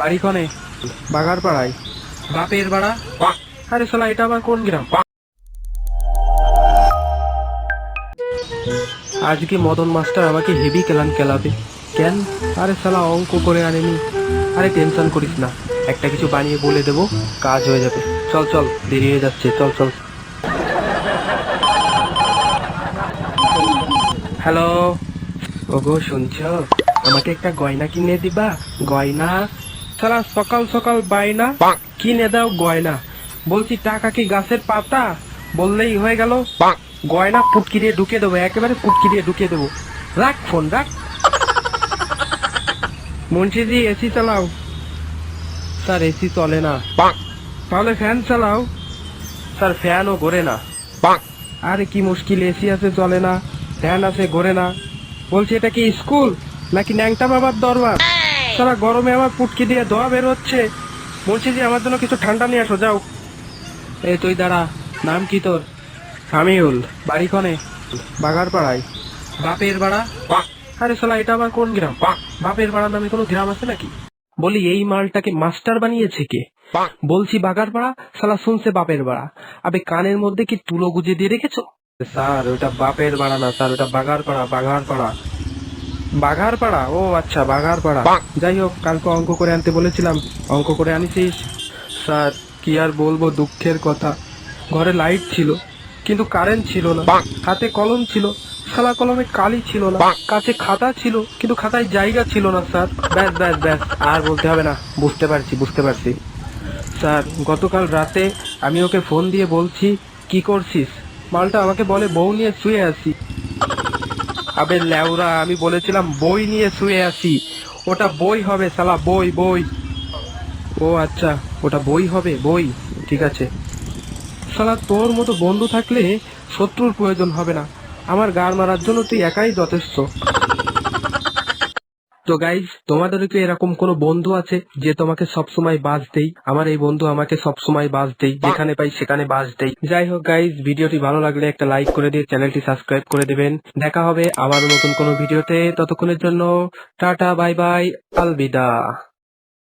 বাড়ি কনে? বাগার পাড়ায় বাপের বাড়া? আরে শালা এটা আবার কোন গ্রাম? আজকে মদন মাস্টার আমাকে হেভি কেলান কেলাবে। কেন? আরে শালা অঙ্ক করে আনেনি। আরে টেনশন করিস না একটা কিছু বানিয়ে বলে দেবো কাজ হয়ে যাবে। চল চল দেরি হয়ে যাচ্ছে চল চল। হ্যালো ওগো শুনছ? আমাকে একটা গয়না কিনে দিবা? গয়না সারা সকাল সকাল বাইনা কিনে দাও গয়না। বলছি টাকা কি গাছের পাতা? বললেই হয়ে গেল। গয়না পুটকি দিয়ে ঢুকে দেবো একেবারে পুটকি দিয়ে ঢুকে দেবো। রাখ ফোন রাখ। মুন্সিজি এসি চালাও। স্যার এসি চলে না। তাহলে ফ্যান চালাও। স্যার ফ্যানও ঘোরে না। আরে কি মুশকিল এসি আছে চলে না। ফ্যান আছে ঘোরে না। বলছি এটা কি স্কুল নাকি ন্যাংটা বাবার দরবার? সারা গরমে আমার পুটকি দিয়ে ধোয়া বের হচ্ছে। বলছি যে আমার জন্য কিছু ঠান্ডা নিয়ে আসো যাও। এই তুই দাঁড়া নাম কি তোর? সামিউল বাড়ি কনে বাগার পাড়ায় বাপের বাড়া আরে শালা এটা আবার কোন গ্রাম? বাপের পাড়া নামে কোনো গ্রাম আছে নাকি? বলি এই মালটাকে মাস্টার বানিয়েছে কে? বলছি বাগার পাড়া শালা শুনছে বাপের বাড়া আবে কানের মধ্যে কি তুলো গুজে দিয়ে রেখেছো? স্যার ওটা বাপের পাড়া না স্যার ওটা বাগার পাড়া বাগার পাড়া বাঘার পাড়া ও আচ্ছা বাঘার পাড়া যাই হোক কালকে অঙ্ক করে আনতে বলেছিলাম। অঙ্ক করে আনিছিস? স্যার কি আর বলব দুঃখের কথা। ঘরে লাইট ছিল কিন্তু কারেন্ট ছিল না। হাতে কলম ছিল শালা কলমে কালি ছিল না। কাছে খাতা ছিল কিন্তু খাতায় জায়গা ছিল না স্যার। ব্যাস ব্যাস ব্যাস আর বলতে হবে না। বুঝতে পারছি বুঝতে পারছি। স্যার গতকাল রাতে আমি ওকে ফোন দিয়ে বলছি কি করছিস? মালটা আমাকে বলে বউ নিয়ে শুয়ে আছি। আবে ল্যাওরা আমি বলেছিলাম, বই নিয়ে শুয়ে আছি ওটা বই হবে সালা বই বই। ও আচ্ছা ওটা বই হবে, বই। ঠিক আছে। সালা তোর মতো বন্ধু থাকলে শত্রুর প্রয়োজন হবে না। আমার গার মারার জন্য তুই একাই যথেষ্ট। তো গাইজ তোমাদেরও কি এরকম কোনো বন্ধু আছে যে তোমাকে সবসময় বাস দেই? আমার এই বন্ধু আমাকে সবসময় বাস দেই যেখানে পাই সেখানে বাস দেই। যাই হোক গাইজ ভিডিওটি ভালো লাগলে একটা লাইক করে দিয়ে চ্যানেলটি সাবস্ক্রাইব করে দেবেন। দেখা হবে আবার নতুন কোনো ভিডিওতে। ততক্ষণের জন্য টাটা বাই বাই আলবিদা।